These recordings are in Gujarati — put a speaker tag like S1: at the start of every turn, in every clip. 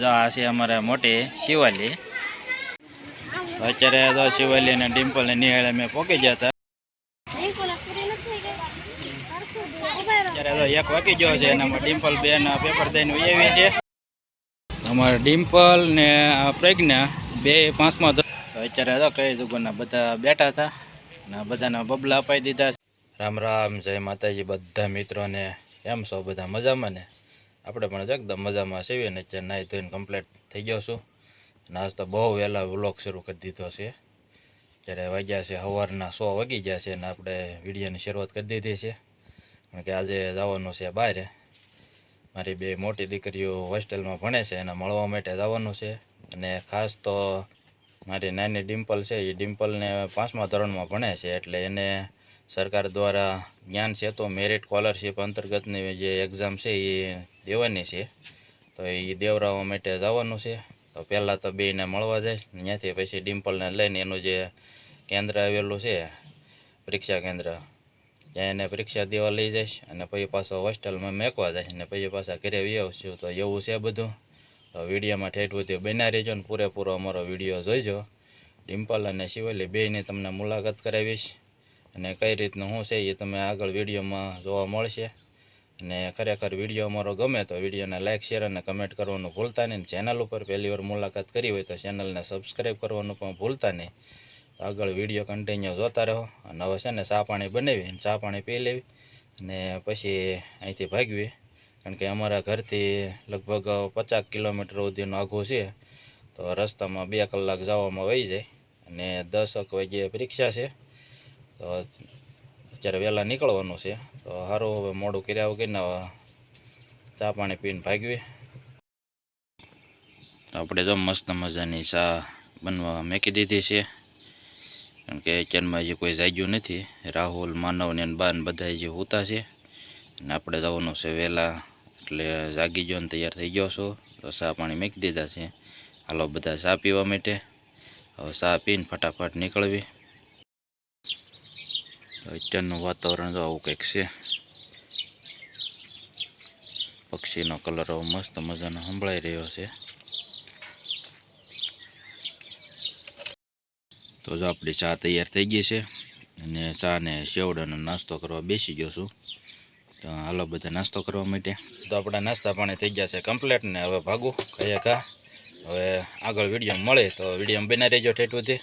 S1: જો આ છે અમારે મોટી શિવાલી. અત્યારે તો શિવાલી અને ડિમ્પલ ને નિહાળે અમે પોકી ગયા હતા. અત્યારે તો એક વાગી ગયો છે અને ડિમ્પલ બેન પેપર દઈને ઉયાવી છે. અમારે ડિમ્પલ ને પ્રજ્ઞા બે પાંચમાં અત્યારે તો કઈ દુકાનના બધા બેઠા હતા ને બધાના બબલા અપાઈ દીધા. રામ રામ, જય માતાજી, બધા મિત્રોને એમ છો? બધા મજામાં ને? આપણે પણ જો એકદમ મજામાં છીએ અને અત્યારે નાહી ધોઈને કમ્પ્લીટ થઈ ગયો છું. અને આજ તો બહુ વહેલા વ્લોગ શરૂ કરી દીધો છે. જ્યારે વાગ્યા છે, સવારના સો વાગી ગયા છે અને આપણે વિડીયોની શરૂઆત કરી દીધી છે. કારણ કે આજે જવાનું છે બહાર. મારી બે મોટી દીકરીઓ હોસ્ટેલમાં ભણે છે એને મળવા માટે જવાનું છે. અને ખાસ તો મારી નાની ડિમ્પલ છે, એ ડિમ્પલને પાંચમા ધોરણમાં ભણે છે, એટલે એને સરકાર દ્વારા જ્ઞાન છે તો મેરિટ સ્કોલરશીપ અંતર્ગતની જે એક્ઝામ છે એ દેવાની છે. તો એ દેવરાવવા માટે જવાનું છે. તો પહેલાં તો બેને મળવા જાય, ત્યાંથી પછી ડિમ્પલને લઈને એનું જે કેન્દ્ર આવેલું છે, પરીક્ષા કેન્દ્ર. ત્યાં એને પરીક્ષા દેવા લઈ જઈશ અને પછી પાછો હોસ્ટેલમાં મેકવા જઈશ અને પછી પાછા ઘરે આવી આવશું. તો એવું છે બધું. તો વિડીયોમાં ઠેઠ સુધી બન્યા રહેજો ને પૂરેપૂરો અમારો વીડિયો જોઈજો. ડિમ્પલ અને શિવલી બેયની તમને મુલાકાત કરાવીશ. અને કઈ રીતનું શું છે એ તમે આગળ વિડીયોમાં જોવા મળશે. અને ખરેખર વીડિયો અમારો ગમે તો વિડીયોને લાઇક શેર અને કમેન્ટ કરવાનું ભૂલતા નહીં. ચેનલ ઉપર પહેલી વાર મુલાકાત કરી હોય તો ચેનલને સબસ્ક્રાઈબ કરવાનું પણ ભૂલતા નહીં. તો આગળ વીડિયો કન્ટિન્યુ જોતા રહો. અને હવે છે ને ચા પાણી બનાવી અને ચા પાણી પી લેવી અને પછી અહીંથી ભાગવી. કારણ કે અમારા ઘરથી લગભગ પચાસ કિલોમીટર સુધીનું આઘું છે. તો રસ્તામાં બે કલાક જવામાં વહી જાય અને દસક વાગ્યે પરીક્ષા છે. તો અત્યારે વહેલા નીકળવાનું છે. તો સારું હવે મોડું કર્યા વગરને ચા પાણી પીને ભાગવી તો આપણે તો મસ્ત મજાની ચા બનવા મેકી દીધી છે. કારણ કે અત્યારમાં હજી કોઈ જાગ્યું નથી. રાહુલ, માનવ ને બાન બધા હજી હોતા છે. અને આપણે જવાનું છે વહેલા. એટલે જાગી ગયો ને તૈયાર થઈ ગયો છો. તો ચા પાણી મૂકી દીધા છે. હાલો બધા ચા પીવા માટે. હવે ચા પીને ફટાફટ નીકળવી. અત્યારનું વાતાવરણ તો આવું કંઈક છે. પક્ષીનો કલર આવો મસ્ત મજાનો સંભળાઈ રહ્યો છે. તો જો આપણી ચા તૈયાર થઈ ગઈ છે અને ચાને સેવડાનો નાસ્તો કરવા બેસી ગયો છું. તો હાલો બધા નાસ્તો કરવા માટે. તો આપણા નાસ્તા પાણી થઈ ગયા છે કમ્પ્લીટ ને હવે ભાગું. કયા કા હવે આગળ વીડિયો મળે તો વીડિયો બના રહેજો ઠેઠુંથી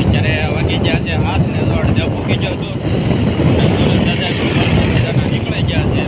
S1: અત્યારે વાગી ગયા છે હાથ ને દોડ જે ભૂકી જાઉં છું અને સુરત દાદા સુરતમાંથી દાદા નીકળી ગયા છે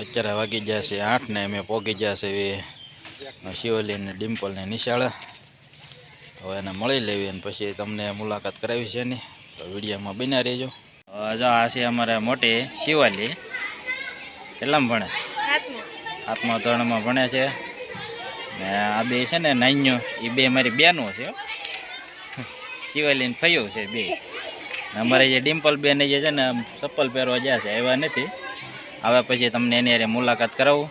S1: અત્યારે વાગી ગયા છે આઠ ને અમે પોગી ગયા છે એ શિવલી ને ડિમ્પલ ને નિશાળા. હવે એને મળી લેવી અને પછી તમને મુલાકાત કરાવી છે ને તો વિડીયોમાં બિના રહેજો. જો આ છે અમારે મોટી શિવાલી. કેટલામાં ભણે? આત્મા ધોરણમાં ભણે છે. ને આ બે છે ને નાન્યો એ બે મારી બેનો છે શિવાલીને શિવાલી ફયું છે બે. અમારે જે ડિમ્પલ બેન જે છે ને ચપ્પલ પહેરવા જ્યાં છે એવા નથી. હવે પછી તમને એની હારે મુલાકાત કરાવું.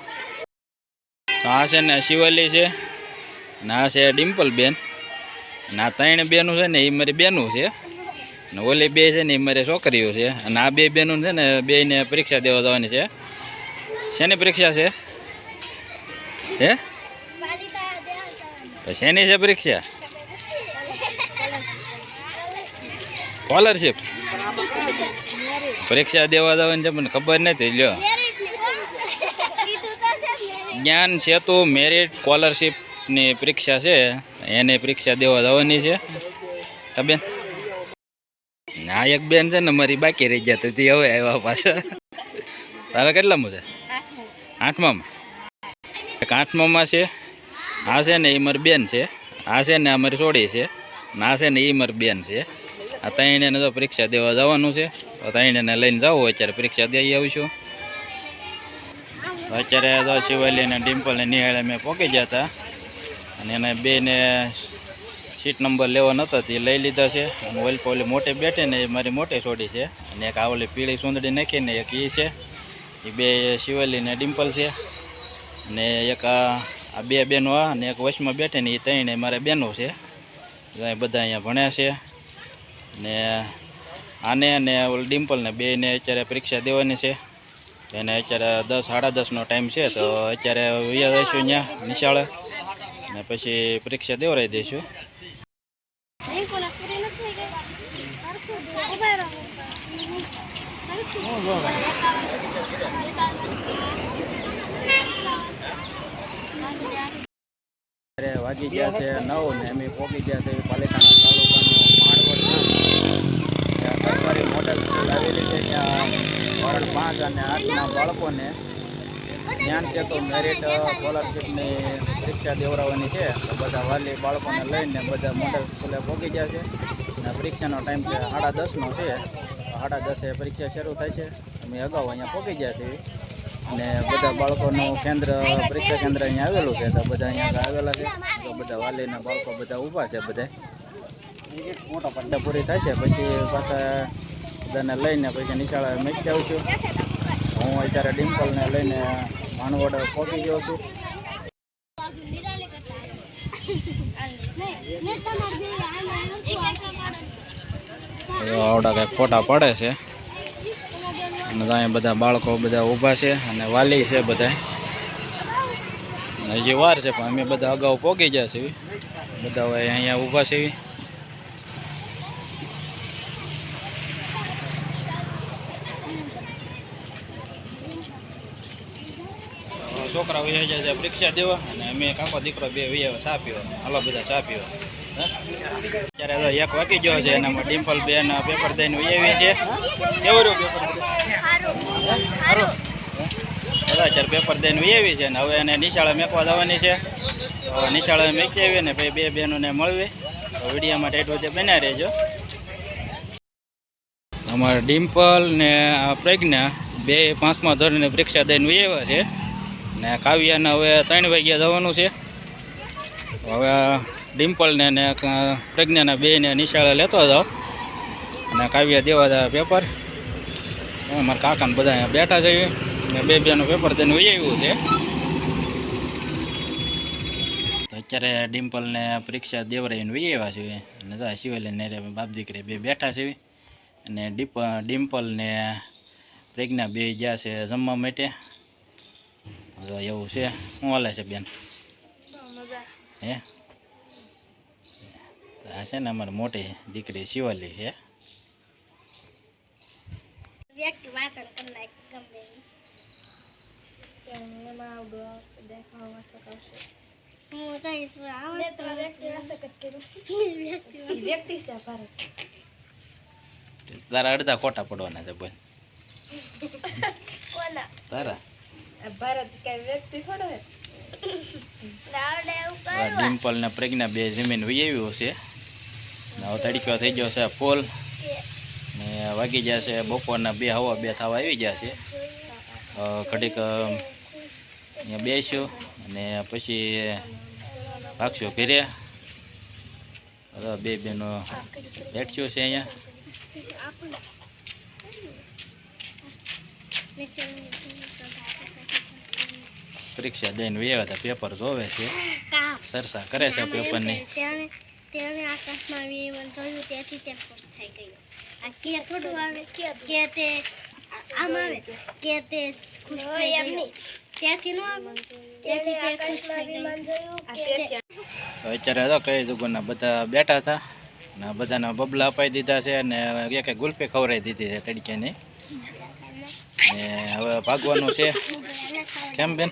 S1: તો આ છે ને શિવાલી છે ને આ છે ડિમ્પલ બેન અને આ ત્રણ બેનું છે ને એ મારી બેનું છે ને ઓલી બે છે ને એ મારી છોકરીઓ છે અને આ બે બેનું છે ને બેને પરીક્ષા દેવા જવાની છે. શેની પરીક્ષા છે? હે? તો શેની છે પરીક્ષા? સ્કોલરશિપ પરીક્ષા દેવા જવાની છે, મને ખબર નથી, લ્યો. જ્ઞાન, સેતુ મેરિટ સ્કોલરશીપની પરીક્ષા છે, એની પરીક્ષા દેવા જવાની છે. ખબર બેન? ના એક બેન છે ને, મારી બાકી રહી ગયા તો તે હવે આવ્યા પાછા. તારા કેટલામાં છે? આઠમામાં. એક આઠમામાં છે, આ છે ને એ મારી બેન છે, આ છે ને અમારી મારી સોડી છે, ને આ છે ને એ મારી બેન છે. આ ત્રણેયને તો પરીક્ષા દેવા જવાનું છે. તો એને લઈને જવું અત્યારે પરીક્ષા દઈ આવીશું. અત્યારે તો શિવાલી અને ડિમ્પલને નિહાળે મેં પહોંચી ગયા હતા. અને એને બેને સીટ નંબર લેવો નહોતો તે લઈ લીધા છે. અને ઓલી ઓલી મોટી બેઠે ને એ મારી મોટી છોડી છે. અને એક આ ઓલી પીળી સુંદડી નાખીને એક એ છે. એ બે શિવાલી ને ડિમ્પલ છે. અને એક આ બે બેનો આ અને એક વચમાં બેઠે ને એ ત્રણે મારે બેનો છે. બધા અહીંયા ભણ્યા છે. ને આને અને ડિમ્પલને બેને અત્યારે પરીક્ષા દેવાની છે. એને અત્યારે દસ, સાડા દસનો ટાઈમ છે, તો અત્યારે વૈયા જઈશું અહીંયા નિશાળે. ને પછી પરીક્ષા દેવરાઈ દઈશું. વાગી ગયા છે નવ ને અમે પોગી ગયા છે પાલિતાણા તાલુકાનું માળવડ ગામ. ત્યાં સરકારી મોડલ સ્કૂલ આવેલી છે ત્યાં પાંચ અને આઠના બાળકોને જ્ઞાન તો મેરિટ સ્કોલરશીપની પરીક્ષા દેવડાવવાની છે તો બધા વાલી બાળકોને લઈને બધા મોડલ સ્કૂલે પહોંચી ગયા છે અને પરીક્ષાનો ટાઈમ છે સાડા દસનો છે સાડા દસે પરીક્ષા શરૂ થાય છે અમે અગાઉ અહીંયા પહોંચી ગયા છીએ અને બધા બાળકોનું કેન્દ્ર પરીક્ષા કેન્દ્ર અહીંયા આવેલું છે તો બધા અહીંયા આવેલા છે તો બધા વાલીના બાળકો બધા ઊભા છે બધા મોટા પડતા પૂરી થાય છે પછી પાછા બધાને લઈને પછી નિશાળે મૂકી જાઉં છું. હું અત્યારે ડિમ્પલને લઈને માનવડ પહોંચી ગયો છું. આવડા કંઈક ફોટા પડે છે. અને ત્યાં બધા બાળકો બધા ઊભા છે અને વાલી છે બધા. હજી વાર છે પણ અમે બધા અગાઉ પહોંચી ગયા છીએ. બધા અહીંયા ઊભા છે છોકરા વહી જાય છે, પરીક્ષા દેવા અને અમે કાકો દીકરો બે વહી ચા પીવા. બધા ચા પીવા. અત્યારે એક વાગી ગયો છે, એનામાં ડિમ્પલ બેન પેપર દઈને વહી આવી છે. કેવું રહ્યું પેપર સારું અત્યારે પેપર દઈને વહી આવી છે ને હવે એને નિશાળે મેકવા જવાની છે. નિશાળે મેકી આવી ને ભાઈ બે બહેનોને મળવી. વિડીયોમાં ટેટ વચ્ચે બન્યા રહેજો. અમારે ડિમ્પલ ને પ્રજ્ઞા બે પાંચમા ધોરણને પરીક્ષા દઈને વૈયા છે. ને કાવ્યાને હવે ત્રણ વાગ્યા જવાનું છે. હવે ડિમ્પલને ને પ્રજ્ઞાના બેને નિશાળે લેતો જાઓ. અને કાવ્યા દેવા જાય પેપર. અમારા કાકાને બધા અહીંયા બેઠા છે. ને બે બેનું પેપર તેને વૈયાવ્યું છે. અત્યારે ડિમ્પલને પરીક્ષા દેવરાઈને વહી છીએ અને તો શિવાલી ને બાપ દીકરી બે બેઠા છે. અને ડીપ ડિમ્પલ ને પ્રજ્ઞા બે ગયા છે જમવા માટે. એવું છે. શું હાલે છે બેન? હે? તો આ છે ને અમારી મોટી દીકરી શિવાલી છે.
S2: વ્યક્તિ છે ભારત.
S1: તારા અડધા ખોટા પડવાના છે બોલ. તારા?
S2: ભારત કઈ વ્યક્તિ થોડો
S1: ડિમ્પલ ને પ્રજ્ઞા બે જમીન વહી આવ્યું છે. ને તડક્યો થઈ ગયો છે ફૂલ ને વાગી ગયા છે બપોરના બે હવા બે થવા આવી ગયા છે. ઘડીક અહીંયા બેસ્યો અને પછી ભાગશું ઘેર્યા બે બેનો બેઠ્યું છે અહીંયા. પરીક્ષા દઈને આવ્યા હતા પેપર જોવે છે. સરસા કરે છે પેપરની
S2: તેને તેને આકાશમાં વિવન જોયું તેથી તે ખુશ થઈ ગયો. આ કે થોડું આવે કે તે આમ આવે કે તે ખુશ થઈ ગયો. ત્યાંથી નો આવે. ત્યાંથી તે ખુશ થઈ ગયો.
S1: અત્યારે તો કઈ દુકાનના બધા બેઠા હતા. ને બધાના બબલા અપાઈ દીધા છે અને એક ગુલ્ફી ખવડાવી દીધી છે તડકેની. ને હવે ભાગવાનું છે. કેમ બેન?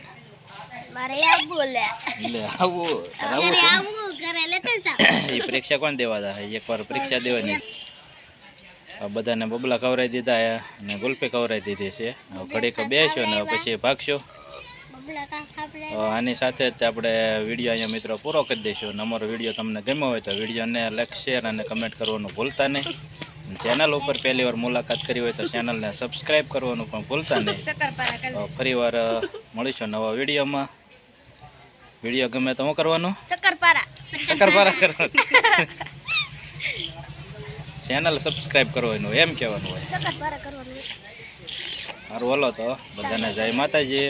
S1: પરીક્ષા કોણ દેવા જાય? એકવાર પરીક્ષા દેવાની. બધાને બબલા ખવડાવી દીધા અને ગુલ્ફી ખવડાવી દીધી છે. હવે ઘડીક બેસો ને પછી ભાગશું
S2: બબલા કાક આપણે
S1: તો આની સાથે જ આપણે વીડિયો અહીંયા મિત્રો પૂરો કરી દઈશું. અમારો વીડિયો તમને ગમ્યો હોય તો વિડીયોને લાઈક શેર અને કમેન્ટ કરવાનું ભૂલતા નહીં. ચેનલ ઉપર પહેલી વાર મુલાકાત કરી હોય તો ચેનલને સબસ્ક્રાઈબ કરવાનું પણ ભૂલતા નહીં. ફરી વાર મળીશું નવા વિડીયોમાં. વીડિયો ગમે તો હું કરવાનું?
S2: શક્કરપારા
S1: શક્કરપારા કરવાનું. ચેનલ સબસ્ક્રાઈબ કરવાનું એમ કહેવાનું હોય. સારું બોલો તો. બધાને જય માતાજી.